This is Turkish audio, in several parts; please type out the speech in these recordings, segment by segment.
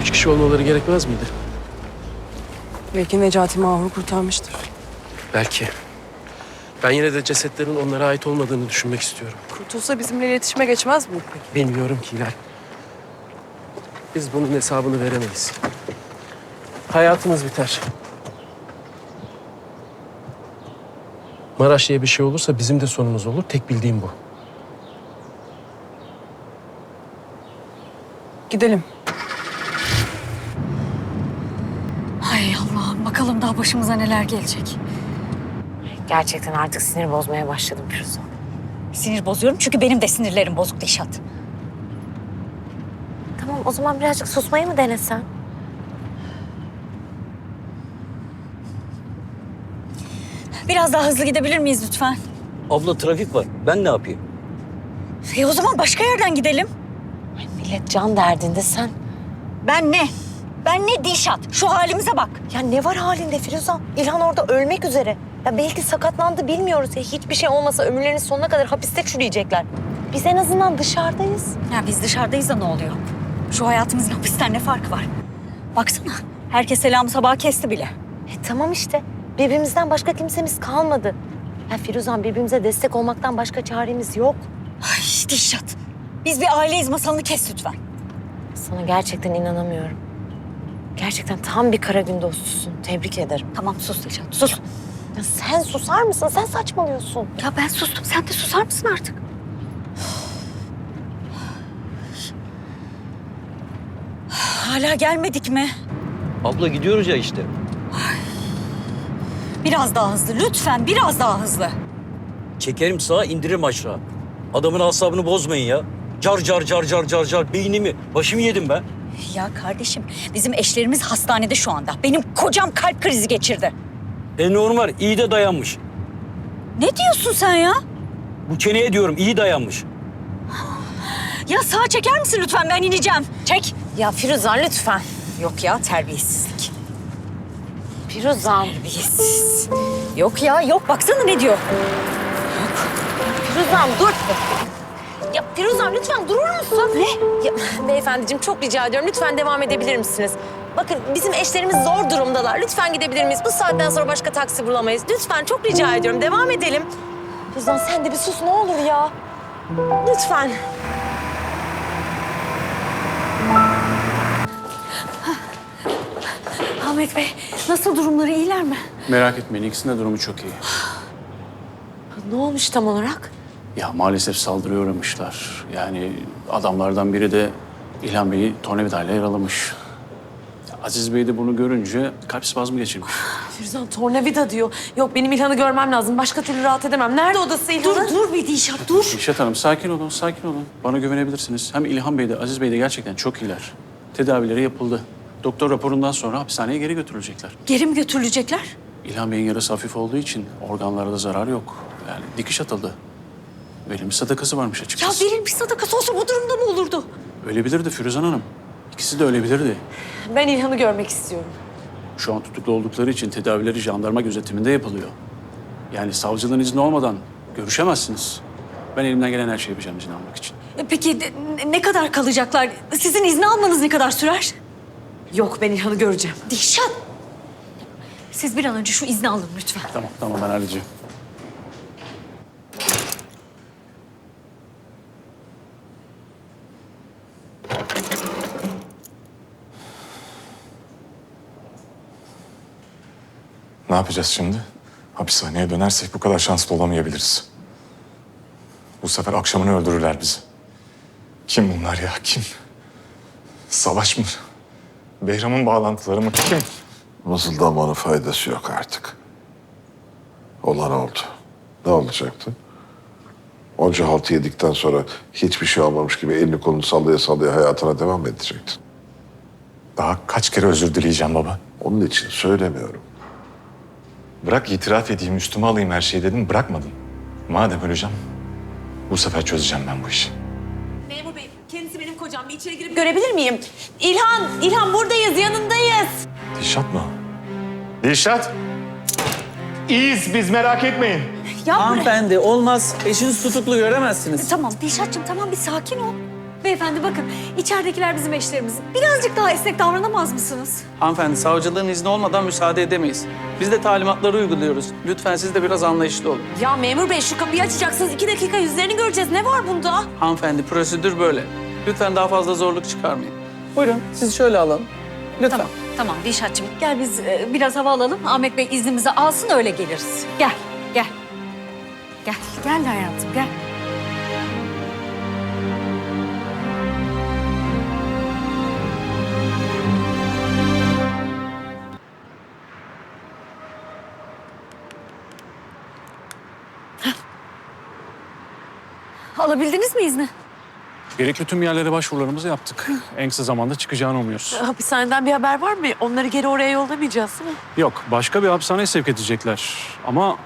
Üç kişi olmaları gerekmez miydi? Belki Necati Mahur'u kurtarmıştır. Belki. Ben yine de cesetlerin onlara ait olmadığını düşünmek istiyorum. Kurtulsa bizimle iletişime geçmez mi peki? Bilmiyorum ki Hilal. Biz bunun hesabını veremeyiz. Hayatımız biter. Maraşlı'ya bir şey olursa bizim de sonumuz olur. Tek bildiğim bu. Gidelim. Daha başımıza neler gelecek. Gerçekten artık sinir bozmaya başladım Firuze. Sinir bozuyorum çünkü benim de sinirlerim bozuk Dişat. Tamam o zaman birazcık susmayı mı denesen? Biraz daha hızlı gidebilir miyiz lütfen? Abla trafik var. Ben ne yapayım? E o zaman başka yerden gidelim. Millet can derdinde sen. Ben ne? Ben ne Dişat? Şu halimize bak. Ya ne var halinde Firuze? İlhan orada ölmek üzere. Ya belki sakatlandı bilmiyoruz ya. Hiçbir şey olmasa ömürlerinin sonuna kadar hapiste çürüyecekler. Biz en azından dışarıdayız. Ya biz dışarıdayız da ne oluyor? Şu hayatımızın hapisten ne farkı var? Baksana herkes selamı sabaha kesti bile. E tamam işte. Birbirimizden başka kimsemiz kalmadı. Ya Firuzan birbirimize destek olmaktan başka çaremiz yok. Ay Dişat. Biz bir aileyiz masalını kes lütfen. Sana gerçekten inanamıyorum. Gerçekten tam bir kara gün dostusun. Tebrik ederim. Tamam sus Dişat sus. Ya sen susar mısın? Sen saçmalıyorsun. Ya ben sustum sen de susar mısın artık? Hala gelmedik mi? Abla gidiyoruz ya işte. Biraz daha hızlı lütfen biraz daha hızlı. Çekerim sağa indiririm aşağı. Adamın asabını bozmayın ya. Car car car car car car beynimi, başımı yedim ben. Ya kardeşim bizim eşlerimiz hastanede şu anda. Benim kocam kalp krizi geçirdi. E normal, iyi de dayanmış. Ne diyorsun sen ya? Bu çeneye diyorum, iyi dayanmış. Ya sağa çeker misin lütfen ben ineceğim. Çek. Ya Firuzan lütfen. Yok ya terbiyesizlik. Firuzan. Terbiyesiz. Yok ya yok baksana ne diyor. Firuzan dur. Firuzan lütfen durur musun? Ne? Ya, beyefendiciğim çok rica ediyorum lütfen devam edebilir misiniz? Bakın bizim eşlerimiz zor durumdalar. Lütfen gidebilir miyiz? Bu saatten sonra başka taksi bulamayız. Lütfen çok rica ediyorum devam edelim. Firuzan sen de bir sus ne olur ya. Lütfen. Ahmet Bey nasıl durumları iyiler mi? Merak etmeyin ikisinin de durumu çok iyi. Ne olmuş tam olarak? Ya maalesef saldırıya uğramışlar. Yani adamlardan biri de İlhan Bey'i tornavidayla yaralamış. Aziz Bey de bunu görünce kalp spazmı geçirmiş. Firuzan tornavida diyor. Yok benim İlhan'ı görmem lazım. Başka türlü rahat edemem. Nerede odası İlhan'ın? Dur dur bir Dişat dur. Nişat Hanım sakin olun, sakin olun. Bana güvenebilirsiniz. Hem İlhan Bey de Aziz Bey de gerçekten çok iyiler. Tedavileri yapıldı. Doktor raporundan sonra hapishaneye geri götürülecekler. Geri mi götürülecekler? İlhan Bey'in yarası hafif olduğu için organlarda zarar yok. Yani dikiş atıldı. Verilmiş sadakası varmış Ya açıkçası. verilmiş sadakası olsa bu durumda mı olurdu? Ölebilirdi Firuzan Hanım. İkisi de ölebilirdi. Ben İlhan'ı görmek istiyorum. Şu an tutuklu oldukları için tedavileri jandarma gözetiminde yapılıyor. Yani savcılığın izni olmadan görüşemezsiniz. Ben elimden gelen her şeyi yapacağım izin almak için. E, Peki de- ne kadar kalacaklar? Sizin izni almanız ne kadar sürer? Yok ben İlhan'ı göreceğim. Dişat. Siz bir an önce şu izni alın lütfen. Tamam, tamam ben halledeceğim. Ne yapacağız şimdi? Hapishaneye dönersek bu kadar şanslı olamayabiliriz. Bu sefer akşamını öldürürler bizi. Kim bunlar ya? Kim? Savaş mı? Behram'ın bağlantıları mı? Kim? Mızıldamanın faydası yok artık. Olan oldu. Ne olacaktı? Onca haltı yedikten sonra hiçbir şey olmamış gibi elini kolunu sallaya sallaya hayatına devam edecektin? Daha kaç kere özür dileyeceğim baba? Onun için söylemiyorum. Bırak itiraf edeyim, üstüme alayım her şeyi dedim, bırakmadın. Madem öleceğim, bu sefer çözeceğim ben bu işi. Memur bey kendisi benim kocam. Bir içeri girip görebilir miyim? İlhan, İlhan buradayız yanındayız. Dilşat mı? Dilşat! İyiyiz biz merak etmeyin. Ya bırak. Hanımefendi olmaz. Eşiniz tutuklu göremezsiniz. Tamam Dilşat'cığım tamam bir sakin ol. Beyefendi bakın içeridekiler bizim eşlerimiz. Birazcık daha esnek davranamaz mısınız? Hanımefendi savcılığın izni olmadan müsaade edemeyiz. Biz de talimatları uyguluyoruz. Lütfen siz de biraz anlayışlı olun. Ya memur bey şu kapıyı açacaksınız. iki dakika yüzlerini göreceğiz. Ne var bunda? Hanımefendi prosedür böyle. Lütfen daha fazla zorluk çıkarmayın. Buyurun sizi şöyle alalım. Lütfen. Tamam, tamam Dilşat'cığım. Gel biz e, biraz hava alalım. Ahmet Bey iznimizi alsın öyle geliriz. Gel, gel. Gel, gel hayatım gel. Alabildiniz mi izni? Gerekli tüm yerlere başvurularımızı yaptık. En kısa zamanda çıkacağını umuyoruz. Hapishaneden bir haber var mı? Onları geri oraya yollamayacağız değil mi? Yok, başka bir hapishaneye sevk edecekler. Ama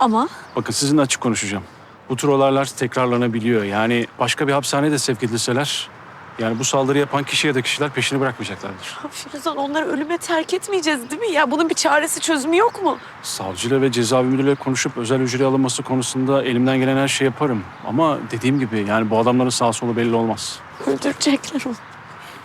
Ama bakın sizinle açık konuşacağım. Bu tür olaylar tekrarlanabiliyor. Yani başka bir hapishaneye de sevk edilseler... Yani bu saldırı yapan kişiye de kişiler peşini bırakmayacaklardır. Firuzan onları ölüme terk etmeyeceğiz değil mi? Ya bunun bir çaresi çözümü yok mu? Savcıyla ve cezaevi müdürüyle konuşup özel hücreye alınması konusunda elimden gelen her şeyi yaparım. Ama dediğim gibi yani bu adamların sağ solu belli olmaz. Öldürecekler onu.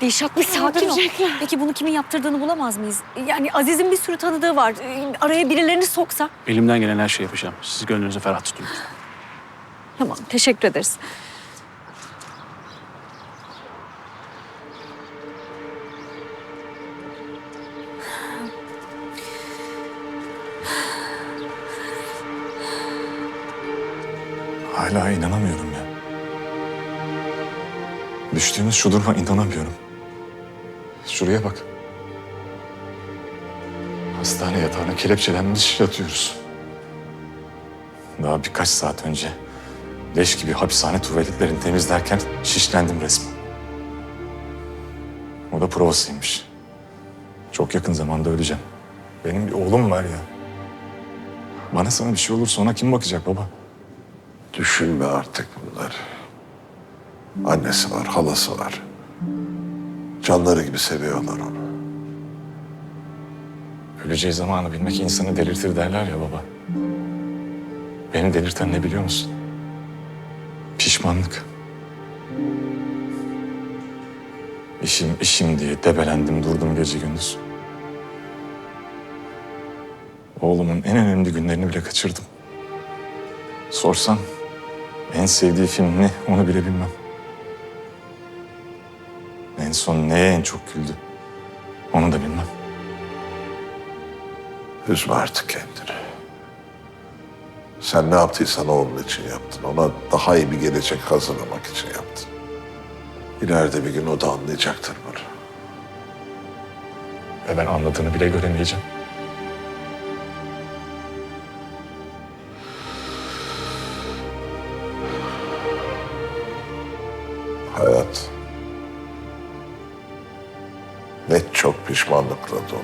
Dilşat bir sakin ol. Öldürecekler. Peki bunu kimin yaptırdığını bulamaz mıyız? Yani Aziz'in bir sürü tanıdığı var. Ee, Araya birilerini soksa. Elimden gelen her şeyi yapacağım. Siz gönlünüzü ferah tutun. Tamam, teşekkür ederiz. Düştüğümüz şu duruma inanamıyorum. Şuraya bak. Hastane yatağına kelepçelenmiş yatıyoruz. Daha birkaç saat önce leş gibi hapishane tuvaletlerini temizlerken şişlendim resmen. O da provasıymış. Çok yakın zamanda öleceğim. Benim bir oğlum var ya. Bana sana bir şey olursa ona kim bakacak baba? Düşünme artık bunları. Annesi var, halası var. Canları gibi seviyorlar onu. Öleceği zamanı bilmek insanı delirtir derler ya baba. Beni delirten ne biliyor musun? Pişmanlık. İşim işim diye debelendim durdum gece gündüz. Oğlumun en önemli günlerini bile kaçırdım. Sorsan en sevdiği film ne onu bile bilmem. En son neye en çok güldü onu da bilmem. Üzme artık kendini. Sen ne yaptıysan oğlun için yaptın. Ona daha iyi bir gelecek hazırlamak için yaptın. İleride bir gün o da anlayacaktır bunu. Ve ben anladığını bile göremeyeceğim. Hayat çok pişmanlıkla dolu.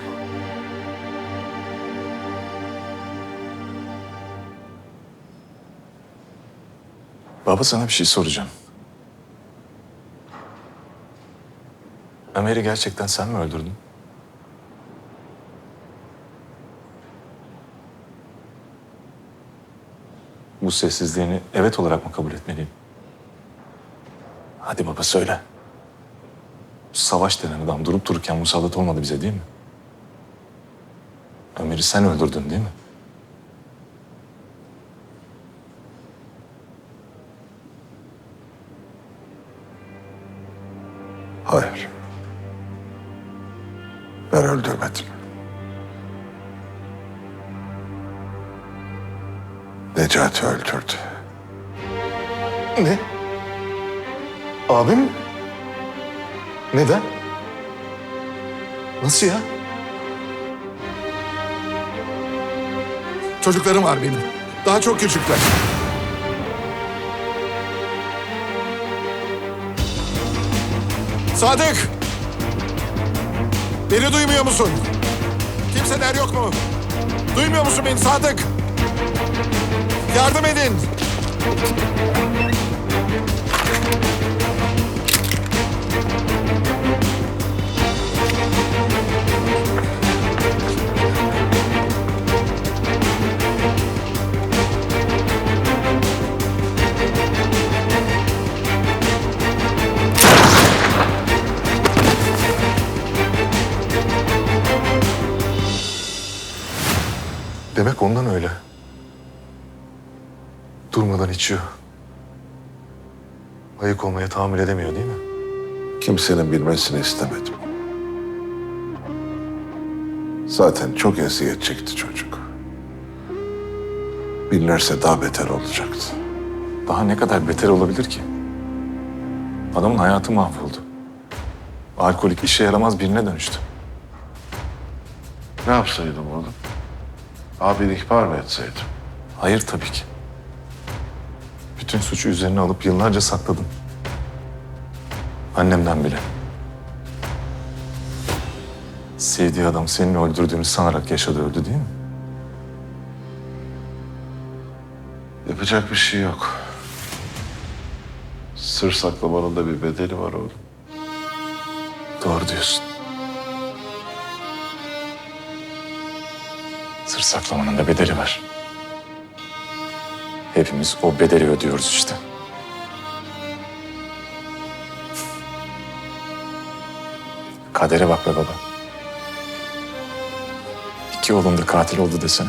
Baba sana bir şey soracağım. Ömer'i gerçekten sen mi öldürdün? Bu sessizliğini evet olarak mı kabul etmeliyim? Hadi baba söyle. Savaş denen adam durup dururken musallat olmadı bize değil mi? Ömer'i sen öldürdün değil mi? Hayır. Ben öldürmedim. Necati öldürdü. Ne? Abim? Neden? Nasıl ya? Çocuklarım var benim. Daha çok küçükler. Sadık! Beni duymuyor musun? Kimseler yok mu? Duymuyor musun beni Sadık? Yardım edin. Demek ondan öyle. Durmadan içiyor. Ayık olmaya tahammül edemiyor değil mi? Kimsenin bilmesini istemedim. Zaten çok eziyet çekti çocuk. Bilinirse daha beter olacaktı. Daha ne kadar beter olabilir ki? Adamın hayatı mahvoldu. Alkolik işe yaramaz birine dönüştü. Ne yapsaydım oğlum? Abini ihbar mı etseydim? Hayır tabii ki. Bütün suçu üzerine alıp yıllarca sakladın. Annemden bile. Sevdiği adam senin öldürdüğünü sanarak yaşadı öldü değil mi? Yapacak bir şey yok. Sır saklamanın da bir bedeli var oğlum. Doğru diyorsun. Saklamanın da bedeli var. Hepimiz o bedeli ödüyoruz işte. Kadere bak be baba. İki oğlum da katil oldu desene.